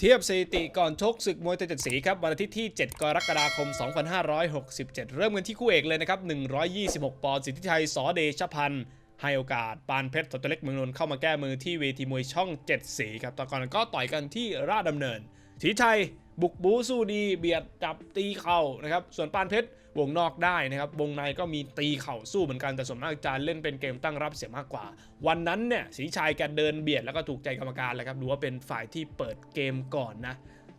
เทียบสถิติก่อนชกศึกมวยไทยเจ็ดสีครับวันอาทิตย์ที่ 7 กรกฎาคม 2567 เริ่มกันที่คู่เอกเลยนะครับ 126 ปอนด์สิทธิชัยสอเดชพันธ์ให้โอกาสปานเพชรสตวเล็กเมืองนนท์เข้ามาแก้มือที่เวทีมวยช่อง 7 สีครับตอนก่อนก็ต่อยกันที่ราชดำเนินสิทธิชัย บุกบูสู้ดีเบียดจับตีเข่านะครับส่วนปานเพชรวงนอกได้นะครับวงในก็มีตีเข่าสู้เหมือนกันแต่ส่วนมากจะเล่นเป็นเกมตั้งรับเสียมากกว่า วันนั้นเนี่ยสีชัยแกเดินเบียดแล้วก็ถูกใจกรรมการแล้วครับดูว่าเป็นฝ่ายที่เปิดเกมก่อนนะ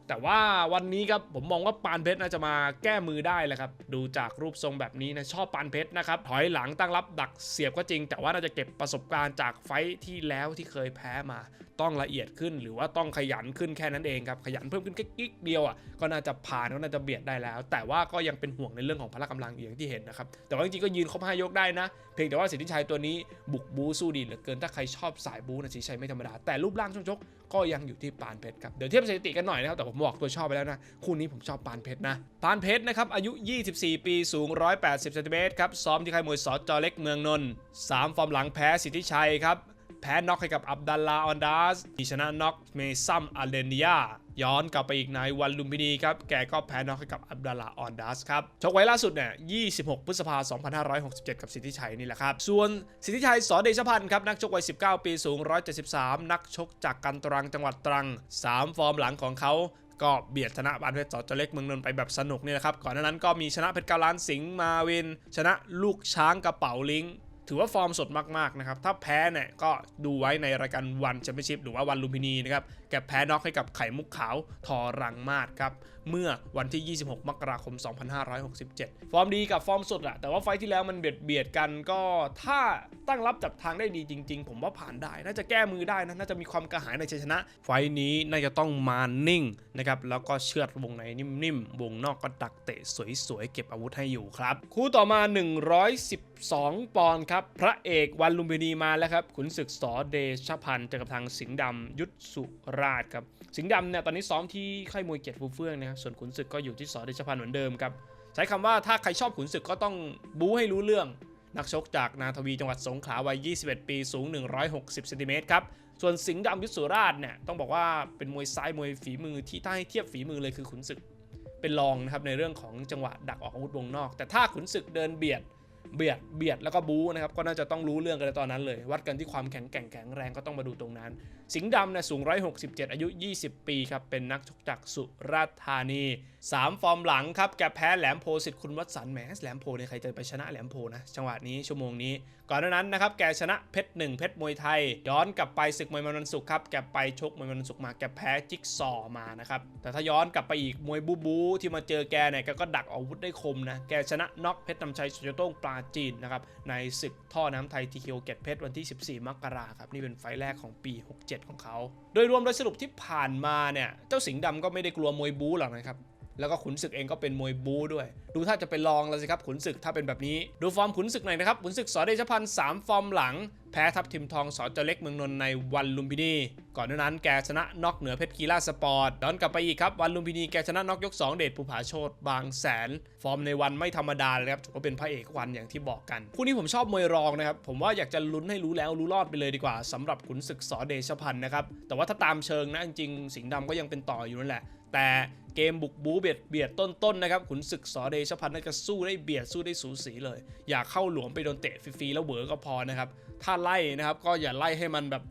แต่ว่าวันนี้ครับผมมองว่าปานเพชรน่าจะมาแก้มือได้แหละครับ ดูจากรูปทรงแบบนี้นะชอบปานเพชรนะครับถอยหลังตั้งรับดักเสียบก็จริง แต่ว่าน่าจะเก็บประสบการณ์จากไฟที่แล้วที่เคยแพ้มา ต้องละเอียดขึ้น หรือว่าต้องขยันขึ้นแค่นั้นเองครับขยันเพิ่มขึ้นแค่กิ๊กเดียวอะก็น่าจะผ่านก็น่าจะเบียดได้แล้ว แต่ว่าก็ยังเป็นห่วงในเรื่องของพละกำลังอย่างที่เห็นนะครับแต่ว่าจริงๆก็ยืนครบห้ายกได้นะ เพียงแต่ว่าสิทธิชัยตัวนี้บุกบูสู้ดีเหลือเกินถ้าใครชอบสายบูนะสิทธิชัยไม่ธรรมดาแต่รูปร่างช่วงชก ก็ยังอยู่ที่ปานเพชรครับ เดี๋ยวเทียบสถิติกันหน่อยนะครับ แต่ผมบอกตัวชอบไปแล้วนะ คู่นี้ผมชอบปานเพชรนะ ปานเพชรนะครับ อายุ 24 ปีสูง 180เซนติเมตรครับ ซ้อมที่ค่ายมวยสอจอเล็กเมืองนนท์3ฟอร์มหลังแพ้สิทธิชัยครับ แพ้น็อกให้กับอับดัลลาออนดาสที่ชนะน็อกเมซัมอาเลเนีย ย้อนกลับไปอีกในวันลุมพินีครับ แกก็แพ้น็อกให้กับอับดัลลาออนดาสครับ ชกไว้ล่าสุดเนี่ย 26 พฤษภาคม 2567 กับสิทธิชัยนี่แหละครับ ส่วนสิทธิชัยสอเดชพันธ์ครับ นักชกวัย 19 ปีสูง 173 นักชกจากกันตรังจังหวัดตรัง 3 ฟอร์มหลังของเขาก็เบียดชนะบานเพชรสอจเล็กเมืองนนท์ไปแบบสนุกนี่นะครับ ก่อนหน้านั้นก็มีชนะเพชรกาลานสิงห์มาวิน ชนะลูกช้างกระเป๋าลิง ถือว่าฟอร์มสดมากๆนะครับ ถ้าแพ้เนี่ยก็ดูไว้ในรายการวันแชมเปี้ยนชิพหรือว่าวันลุมพินีนะครับ แกแพ้น็อกให้กับไข่มุกขาวทอรังมาศครับ เมื่อวันที่ 26 มกราคม 2567 ฟอร์มดีกับฟอร์มสดอะแต่ว่าไฟที่แล้วมันเบียดเบียดกันก็ถ้าตั้งรับจับทางได้ดีจริง ๆ ผมว่าผ่านได้ น่าจะแก้มือได้นะน่าจะมีความกระหายในชัยชนะ ไฟนี้น่าจะต้องมานิ่งนะครับแล้วก็เชือดวงในนิ่มๆวงนอกก็ดักเตะสวยๆเก็บอาวุธให้อยู่ครับคู่ต่อมา 112 ปอนด์ครับพระเอกวันลุมพินีมาแล้วครับ ขุนศึกสอเดชพันธ์เจอกับทางสิงห์ดำยุทธสุราชครับ สิงห์ดำเนี่ยตอนนี้ซ้อมที่ค่ายมวยเกียรติฟูเฟื่องนะครับ ส่วนขุนศึกก็อยู่ที่สอเดชพันธ์เหมือนเดิมครับ ใช้คำว่าถ้าใครชอบขุนศึกก็ต้องบู๊ให้รู้เรื่อง นักชกจากนาทวีจังหวัดสงขลาวัย 21 ปี สูง 160เซนติเมตรครับ ส่วนสิงห์ดำยุทธสุราชเนี่ยต้องบอกว่าเป็นมวยซ้ายมวยฝีมือที่ถ้าให้เทียบฝีมือเลยคือขุนศึกเป็นรองนะครับในเรื่องของจังหวะดักออกอาวุธวงนอก แต่ถ้าขุนศึกเดินเบียด เบียดเบียดแล้วก็บู๊นะครับก็น่าจะต้องรู้เรื่องกันในตอนนั้นเลย วัดกันที่ความแข็งแกร่งแข็งแรงก็ต้องมาดูตรงนั้น สิงห์ดำเนี่ยสูง 167 อายุ 20 ปีครับเป็นนักชกจากสุราษฎร์ธานี 3 ฟอร์มหลังครับแกแพ้แหลมโพสิทธิ์คุณวัชสันแหมแหลมโพเนี่ยใครจะไปชนะแหลมโพนะจังหวะนี้ชั่วโมงนี้ ก่อนหน้านั้นนะครับแกชนะเพชรหนึ่งเพชรมวยไทย ย้อนกลับไปศึกมวยมันสุขครับแกไปชกมวยมันสุขมาแกแพ้จิ๊กซอมานะครับแต่ถ้าย้อนกลับไปอีกมวยบูบูที่มาเจอแกเนี่ยแกก็ดักอาวุธได้คมนะแกชนะน็อกเพชรนำชัยสุจโต้งปาจีนนะครับในศึกท่อน้ำไทยทีเคียวเกตเพชรวันที่ 14 มกราครับนี่เป็นไฟแรกของปี 67 ของเขา โดยรวมโดยสรุปที่ผ่านมาเนี่ยเจ้าสิงห์ดำก็ไม่ได้กลัวมวยบูหรอกนะครับ แล้วก็ขุนศึกเองก็เป็นมวยบู๊ด้วย ดูถ้าจะเป็นรองแล้วสิครับขุนศึกถ้าเป็นแบบนี้ ดูฟอร์มขุนศึกหน่อยนะครับขุนศึกสอเดชพันธ์สามฟอร์มหลัง แพ้ทัพทิมทองสอเจเล็กเมืองนนท์ในวันลุมพินีก่อนหน้านั้นแกชนะน็อกเหนือเพชรกีฬาสปอร์ตย้อนกลับไปอีกครับวันลุมพินีแกชนะน็อกยก 2 เดชภูผาโชตบางแสน ฟอร์มในวันไม่ธรรมดาเลยครับถือว่าเป็นพระเอกวันอย่างที่บอกกันคู่นี้ผมชอบมวยรองนะครับผมว่าอยากจะลุ้นให้รู้แล้วรู้รอดไปเลยดีกว่าสำหรับขุนศึกสอเดชพันธ์นะครับแต่ว่าถ้าตามเชิงนะจริงๆสิงห์ดำก็ยังเป็นต่ออยู่นั่นแหละ แต่เกมบุกบูเบียดเบียดต้นๆนะครับขุนศึกสอเดชพันธ์น่าจะสู้ได้เบียดสู้ได้สูสีเลย อย่าเข้าหลวมไปโดนเตะฟรีๆแล้วเหวอก็พอนะครับถ้าไล่นะครับก็อย่าไล่ให้มันแบบ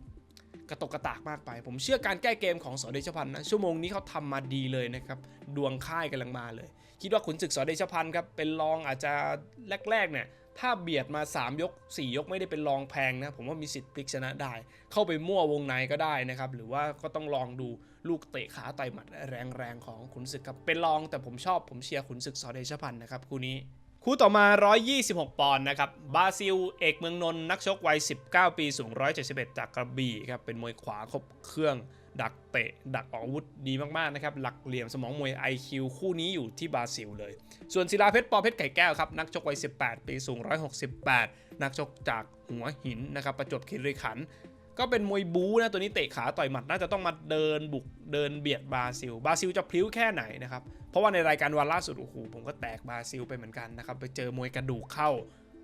กระตกกระตากมากไป ผมเชื่อการแก้เกมของสอเดชพันธ์นะชั่วโมงนี้เขาทำมาดีเลยนะครับดวงค่ายกำลังมาเลย คิดว่าขุนศึกสอเดชพันธ์ครับเป็นรองอาจจะแรกๆเนี่ยถ้าเบียดมา 3 ยก 4 ยกไม่ได้เป็นรองแพงนะ ผมว่ามีสิทธิ์พลิกชนะได้ เข้าไปมั่ววงในก็ได้นะครับ หรือว่าก็ต้องลองดู ลูกเตะขาต่อยหมัดแรงๆของขุนศึกครับเป็นรองแต่ผมชอบผมเชียร์ขุนศึกสอเดชพันธ์นะครับคู่นี้คู่ต่อมา 126 ปอนด์นะครับบาซิล เอกเมืองนนท์นักชกวัย 19 ปี สูง 171 จากกระบี่ครับ เป็นมวยขวาครบเครื่อง ดักเตะ ดักออกอาวุธดีมากๆนะครับ หลักเหลี่ยมสมองมวย IQ คู่นี้อยู่ที่บราซิลเลย ส่วนศิลาเพชร ปอเพชรไข่แก้วครับ นักชกวัย 18 ปี สูง 168 นักชกจากหัวหินนะครับ ประจวบคีรีขันธ์ ก็เป็นมวยบู๊นะตัวนี้เตะขาต่อยหมัดน่าจะต้องมาเดินบุกเดินเบียดบราซิลบราซิลจะพลิ้วแค่ไหนนะครับเพราะว่าในรายการวันล่าสุดโอ้โหผมก็แตกบราซิลไปเหมือนกันนะครับไปเจอมวยกระดูกเข้า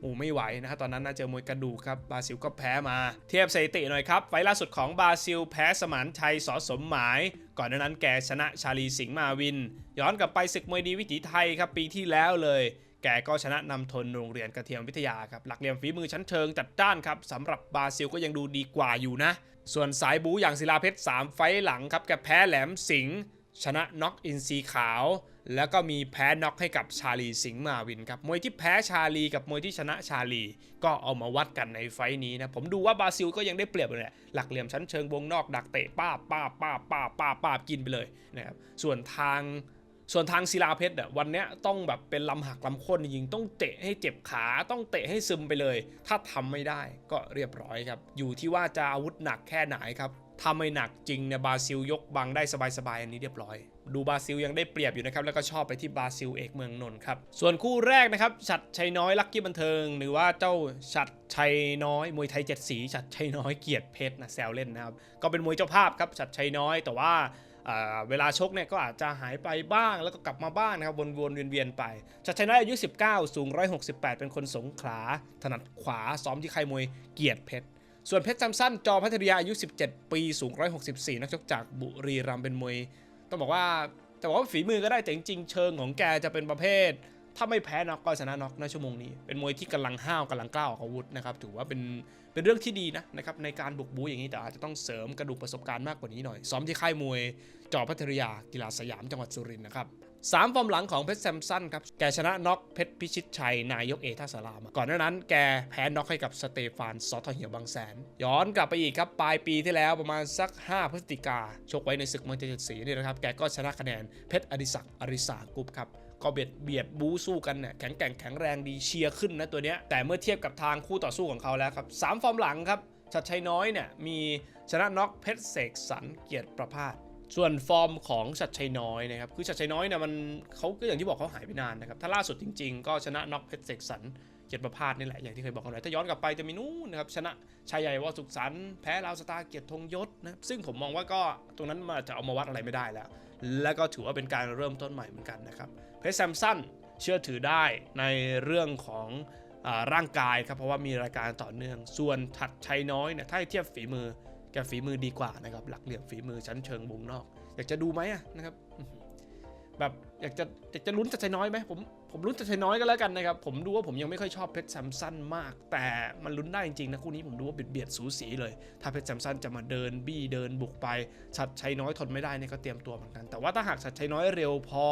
โอ้ไม่ไหวนะครตอนนั้นน่าเจอมวยกระดูกครับบราซิลก็แพ้มา เทียบสถิติหน่อยครับ ไฟล์ล่าสุดของบราซิลแพ้สมานชัยสอสมหมาย ก่อนนั้นแกชนะชาลีสิงห์มาวิน ย้อนกลับไปศึกมวยดีวิถีไทยครับปีที่แล้วเลย แกก็ชนะนำทนโรงเรียนกระเทียมวิทยาครับหลักเหลี่ยมฝีมือชั้นเชิงจัดจ้านครับสำหรับบราซิลก็ยังดูดีกว่าอยู่นะ ส่วนสายบูอย่างศิลาเพชร 3 ไฟต์หลังครับแกแพ้แหลมสิงห์ชนะน็อกอินซีขาว แล้วก็มีแพ้น็อกให้กับชาลีสิงห์มาวินครับมวยที่แพ้ชาลีกับมวยที่ชนะชาลี ก็เอามาวัดกันในไฟต์นี้นะ ผมดูว่าบราซิลก็ยังได้เปรียบเลยแหละหลักเหลี่ยมชั้นเชิงวงนอกดักเตะป้าป้าป้าป้าป้าป้ากินไปเลยนะครับส่วนทาง ส่วนทางศิลาเพชรอะวันนี้ต้องแบบเป็นลำหักลำค่นจริงต้องเตะให้เจ็บขาต้องเตะให้ซึมไปเลย ถ้าทำไม่ได้ก็เรียบร้อยครับ อยู่ที่ว่าจะอาวุธหนักแค่ไหนครับถ้าไม่หนักจริงเนี่ยบราซิลยกบังได้สบายๆอันนี้เรียบร้อย ดูบราซิลยังได้เปรียบอยู่นะครับ แล้วก็ชอบไปที่บราซิลเอกเมืองนนท์ครับ ส่วนคู่แรกนะครับฉัดชัยน้อยลักกี้บันเทิง หรือว่าเจ้าฉัดชัยน้อยมวยไทยเจ็ดสีฉัดชัยน้อยเกียรติเพชรนะแซวเล่นนะครับ ก็เป็นมวยเจ้าภาพครับฉัดชัยน้อยแต่ว่า เวลาชกเนี่ยก็อาจจะหายไปบ้างแล้วก็กลับมาบ้างนะครับวนๆเวียนๆไปชัดชัยน้อยอายุ 19 สูง 168 เป็นคนสงขลา ถนัดขวาซ้อมที่ค่ายมวยเกียรติเพชร ส่วนเพชรจำสั้นจอพัทยาอายุ 17 ปีสูง 164 นักชกจากบุรีรัมย์เป็นมวย ต้องบอกว่าจะบอกว่าฝีมือก็ได้แต่จริงๆเชิงของแกจะเป็นประเภท ถ้าไม่แพ้น็อกก็ชนะน็อกในชั่วโมงนี้ เป็นมวยที่กำลังห้าวกำลังกล้าออกอาวุธนะครับ ถือว่าเป็นเป็นเรื่องที่ดีนะนะครับในการบุกบูอย่างนี้แต่อาจจะต้องเสริมกระดูกประสบการณ์มากกว่านี้หน่อย ซ้อมที่ค่ายมวยจอพัทยากีฬาสยามจังหวัดสุรินทร์นะครับสามฟอร์มหลังของเพชรแซมสันครับ แกชนะน็อกเพชรพิชิตชัย นายกเอท่าสารามาก่อนหน้านั้นแกแพ้น็อกให้กับสเตฟานซอทเหียวบางแสน ย้อนกลับไปอีกครับ ปลายปีที่แล้วประมาณสัก 5 พฤศจิกา ชกไว้ในศึกมวยเจ็ดสีนี่นะครับ แกก็ชนะคะแนนเพชรอดิศักดิ์อริสากรุ๊ปครับ ก็เบียดเบียดบู๊สู้กันเนี่ยแข็งแกร่งแข็งแรงดีเชียร์ขึ้นนะตัวเนี้ยแต่เมื่อเทียบกับทางคู่ต่อสู้ของเขาแล้วครับสามฟอร์มหลังครับชัดชัยน้อยเนี่ยมีชนะน็อกเพชรเสกสรรเกียรติประพาสส่วนฟอร์มของชัดชัยน้อยนะครับคือชัดชัยน้อยเนี่ยมันเขาก็อย่างที่บอกเขาหายไปนานนะครับถ้าล่าสุดจริง ๆ ก็ชนะน็อกเพชรเสกสรร เกียรติประพาสนี่แหละอย่างที่เคยบอกกันไว้ถ้าย้อนกลับไปจะมีนู่นนะครับชนะชายใหญ่วอสุขสันแพ้ลาวสตาร์เกียรติธงยศนะซึ่งผมมองว่าก็ตรงนั้นมาจะเอามาวัดอะไรไม่ได้แล้ว แล้วก็ถือว่าเป็นการเริ่มต้นใหม่เหมือนกันนะครับเพชรแซมสันเชื่อถือได้ในเรื่องของอร่างกายครับเพราะว่ามีรายการต่อเนื่อง ส่วนถัดชัยน้อยเนี่ยถ้าเทียบฝีมือแกฝีมือดีกว่านะครับหลักเหลี่ยมฝีมือชั้นเชิงวงนอก อยากจะดูไหมนะครับ แบบอยากจะอยากจะลุ้นจัดชัยน้อยไหมผมผมลุ้นจัดชัยน้อยก็แล้วกันนะครับ ผมดูว่าผมยังไม่ค่อยชอบเพชรแซมสันมาก แต่มันลุ้นได้จริงๆนะคู่นี้ผมดูว่าเบียดเบียดสูสีเลย ถ้าเพชรแซมสันจะมาเดินบี้เดินบุกไปชัดชัยน้อยทนไม่ได้เนี่ยก็เตรียมตัวเหมือนกัน แต่ว่าถ้าหากชัดชัยน้อยเร็วพอ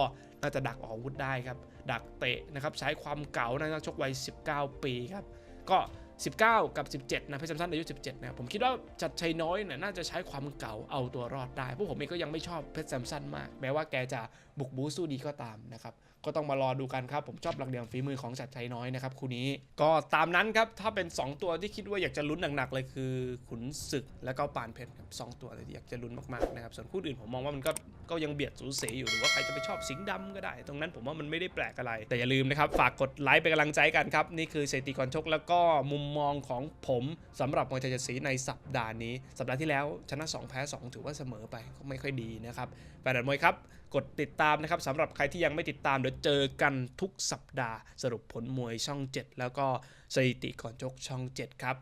น่าจะดักออกอาวุธได้ครับ ดักเตะนะครับใช้ความเก่าในนักชกวัย 19 ปีครับก็ 19 กับ 17 นะเพชรซัมซันอายุ 17 นะครับผมคิดว่าจัดชัยน้อยเนี่ยน่าจะใช้ความเก่าเอาตัวรอดได้พวกผมเองก็ยังไม่ชอบเพชรแซมสันมาก แม้ว่าแกจะบุกบูสู้ดีก็ตามนะครับ ก็ต้องมารอดูกันครับ ผมชอบหลักเหลี่ยมฝีมือของจัดชัยน้อยนะครับคู่นี้ ก็ตามนั้นครับ ถ้าเป็น 2 ตัวที่คิดว่าอยากจะลุ้นหนักๆเลยคือ ขุนศึกแล้วก็ปานเพชรครับสองตัวเลยที่อยากจะลุ้นมากๆนะครับ ส่วนคู่อื่นผมมองว่ามันก็ก็ยังเบียดสูสีอยู่หรือว่าใครจะไปชอบสิงห์ดำก็ได้ ตรงนั้นผมว่ามันไม่ได้แปลกอะไร แต่อย่าลืมนะครับ ฝากกดไลค์เป็นกำลังใจกันครับ นี่คือสถิติก่อนชกแล้วก็มุมมองของผมสำหรับมวยไทยจ็ดสีในสัปดาห์นี้ สัปดาห์ที่แล้วชนะ 2 แพ้ 2 ถือว่าเสมอไปก็ไม่ค่อยดีนะครับแฟนมวยครับ กดติดตามนะครับสำหรับใครที่ยังไม่ติดตามเดี๋ยวเจอกันทุกสัปดาห์สรุปผลมวยช่อง 7 แล้วก็สถิติก่อนชกช่อง 7 ครับ